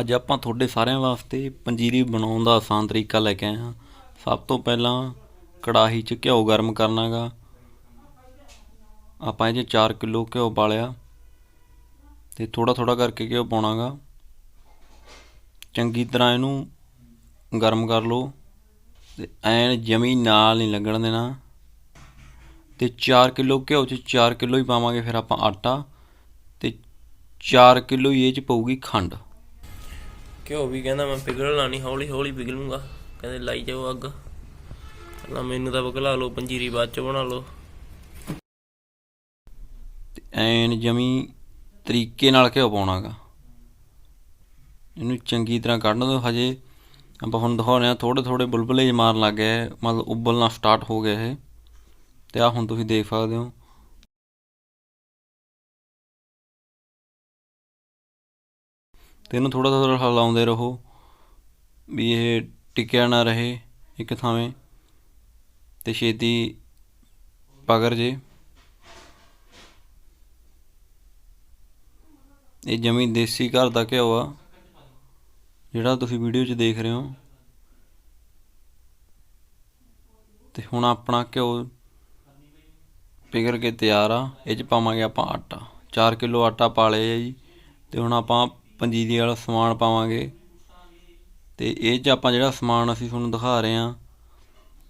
ਅੱਜ ਆਪਾਂ ਤੁਹਾਡੇ ਸਾਰਿਆਂ ਵਾਸਤੇ ਪੰਜੀਰੀ ਬਣਾਉਣ ਦਾ ਆਸਾਨ ਤਰੀਕਾ ਲੈ ਕੇ ਆਏ ਹਾਂ। ਸਭ ਤੋਂ ਪਹਿਲਾਂ ਕੜਾਹੀ 'ਚ ਘਿਓ ਗਰਮ ਕਰਨਾਗਾ। ਆਪਾਂ ਇਹ 'ਚ 4 ਕਿਲੋ ਘਿਓ ਪਾਲਿਆ ਤੇ ਥੋੜਾ ਥੋੜਾ ਕਰਕੇ ਘਿਓ ਪਾਉਣਾਗਾ। ਚੰਗੀ ਤਰ੍ਹਾਂ ਇਹਨੂੰ ਗਰਮ ਕਰ ਲਓ ਤੇ ਐਨ ਜਮੀ ਨਾਲ ਨਹੀਂ ਲੱਗਣ ਦੇਣਾ। ਤੇ 4 ਕਿਲੋ ਘਿਓ 'ਚ 4 ਕਿਲੋ ਹੀ ਪਾਵਾਂਗੇ ਫਿਰ ਆਪਾਂ ਆਟਾ ਤੇ 4 ਕਿਲੋ ਹੀ ਇਹ 'ਚ ਪਊਗੀ ਖੰਡ। ਘਿਓ ਵੀ ਕਹਿੰਦਾ ਮੈਂ ਪਿਘਲਣਾ ਨਹੀਂ ਹੌਲੀ ਹੌਲੀ ਪਿਘਲੂੰਗਾ। ਕਹਿੰਦੇ ਲਾਈ ਜਾਓ ਅੱਗ। ਪਹਿਲਾਂ ਮੈਨੂੰ ਤਾਂ ਪਿਘਲਾ ਲਓ, ਪੰਜੀਰੀ ਬਾਅਦ ਚ ਬਣਾ ਲਓ। ਐਨ ਜਮੀ ਤਰੀਕੇ ਨਾਲ ਘਿਓ ਪਾਉਣਾਗਾ। ਇਹਨੂੰ ਚੰਗੀ ਤਰ੍ਹਾਂ ਕੱਢ ਦਿਓ ਹਜੇ ਆਪਾਂ ਹੁਣ ਦਿਖਾਉਂਦੇ ਆ ਥੋੜੇ ਥੋੜੇ ਬੁਲਬੁਲੇ ਮਾਰਨ ਲੱਗ ਗਏ, ਮਤਲਬ ਉਬਲਣਾ ਸਟਾਰਟ ਹੋ ਗਿਆ ਇਹ। ਤੇ ਆ ਹੁਣ ਤੁਸੀਂ ਦੇਖ ਸਕਦੇ ਹੋ ਤੇ ਇਹਨੂੰ ਥੋੜਾ ਥੋੜਾ ਹਿਲਾਉਂਦੇ ਰਹੋ ਵੀ ਇਹ ਟਿਕਿਆ ਨਾ ਰਹੇ ਇੱਕ ਥਾਵੇਂ ਤੇ ਛੇਤੀ ਪਗਰ ਜੇ। ਇਹ ਜਮੀ ਦੇਸੀ ਘਰ ਦਾ ਘਿਓ ਆ, ਜਿਹੜਾ ਤੁਸੀਂ ਵੀਡੀਓ 'ਚ ਦੇਖ ਰਹੇ ਹੋ। ਤੇ ਹੁਣ ਆਪਣਾ ਘਿਓ ਪਿਘਲ ਕੇ ਤਿਆਰ ਆ। ਇਹ 'ਚ ਪਾਵਾਂਗੇ ਆਪਾਂ ਆਟਾ। 4 ਕਿਲੋ ਆਟਾ ਪਾ ਲਿਆ ਜੀ। ਤੇ ਹੁਣ ਆਪਾਂ ਪੰਜੀਰੀ ਵਾਲਾ ਸਮਾਨ ਪਾਵਾਂਗੇ। ਤੇ ਇਹ 'ਚ ਆਪਾਂ ਜਿਹੜਾ ਸਮਾਨ ਅਸੀਂ ਤੁਹਾਨੂੰ ਦਿਖਾ ਰਹੇ ਹਾਂ,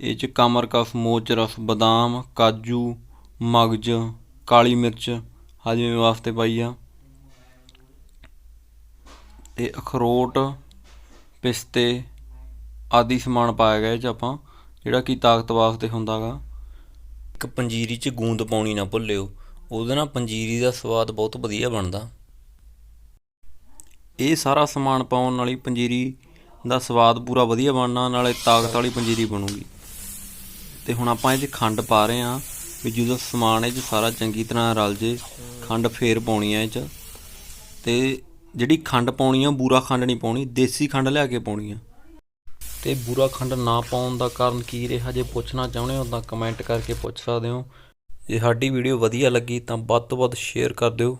ਇਹ 'ਚ ਕਮਰਕਸ ਮੋਚ ਰਸ, ਬਦਾਮ, ਕਾਜੂ, ਮਗਜ, ਕਾਲੀ ਮਿਰਚ ਹਾਜਮੇ ਵਾਸਤੇ ਪਾਈ ਆ। ਤੇ ਅਖਰੋਟ, ਪਿਸਤੇ ਆਦਿ ਸਮਾਨ ਪਾਇਆ ਗਿਆ ਇਹ 'ਚ ਆਪਾਂ, ਜਿਹੜਾ ਕਿ ਤਾਕਤ ਵਾਸਤੇ ਹੁੰਦਾਗਾ ਇੱਕ ਪੰਜੀਰੀ 'ਚ ਗੂੰਦ ਪਾਉਣੀ ਨਾ ਭੁੱਲਿਓ, ਉਹਦੇ ਨਾਲ ਪੰਜੀਰੀ ਦਾ ਸਵਾਦ ਬਹੁਤ ਵਧੀਆ ਬਣਦਾ। ਇਹ ਸਾਰਾ ਸਮਾਨ ਪਾਉਣ ਵਾਲੀ ਪੰਜੀਰੀ ਦਾ ਸਵਾਦ ਪੂਰਾ ਵਧੀਆ ਬਣਨਾ, ਨਾਲੇ ਤਾਕਤ ਵਾਲੀ ਪੰਜੀਰੀ ਬਣੂਗੀ। ਤੇ ਹੁਣ ਆਪਾਂ ਇਹ 'ਚ ਖੰਡ ਪਾ ਰਹੇ ਹਾਂ, ਵੀ ਜਦੋਂ ਸਮਾਨ ਇਹ 'ਚ ਸਾਰਾ ਚੰਗੀ ਤਰ੍ਹਾਂ ਰਲ ਜੇ, ਖੰਡ ਫੇਰ ਪਾਉਣੀ ਆ ਇਹ 'ਚ। ਤੇ ਜਿਹੜੀ ਖੰਡ ਪਾਉਣੀ ਆ ਬੂਰਾ ਖੰਡ ਨਹੀਂ ਪਾਉਣੀ, ਦੇਸੀ ਖੰਡ ਲਿਆ ਕੇ ਪਾਉਣੀ ਆ। ਤੇ ਬੂਰਾ ਖੰਡ ਨਾ ਪਾਉਣ ਦਾ ਕਾਰਨ ਕੀ ਰਿਹਾ, ਜੇ ਪੁੱਛਣਾ ਚਾਹੁੰਦੇ ਹੋ ਤਾਂ ਕਮੈਂਟ ਕਰਕੇ ਪੁੱਛ ਸਕਦੇ ਹੋ। ਜੇ ਸਾਡੀ ਵੀਡੀਓ ਵਧੀਆ ਲੱਗੀ ਤਾਂ ਵੱਧ ਤੋਂ ਵੱਧ ਸ਼ੇਅਰ ਕਰ ਦਿਓ।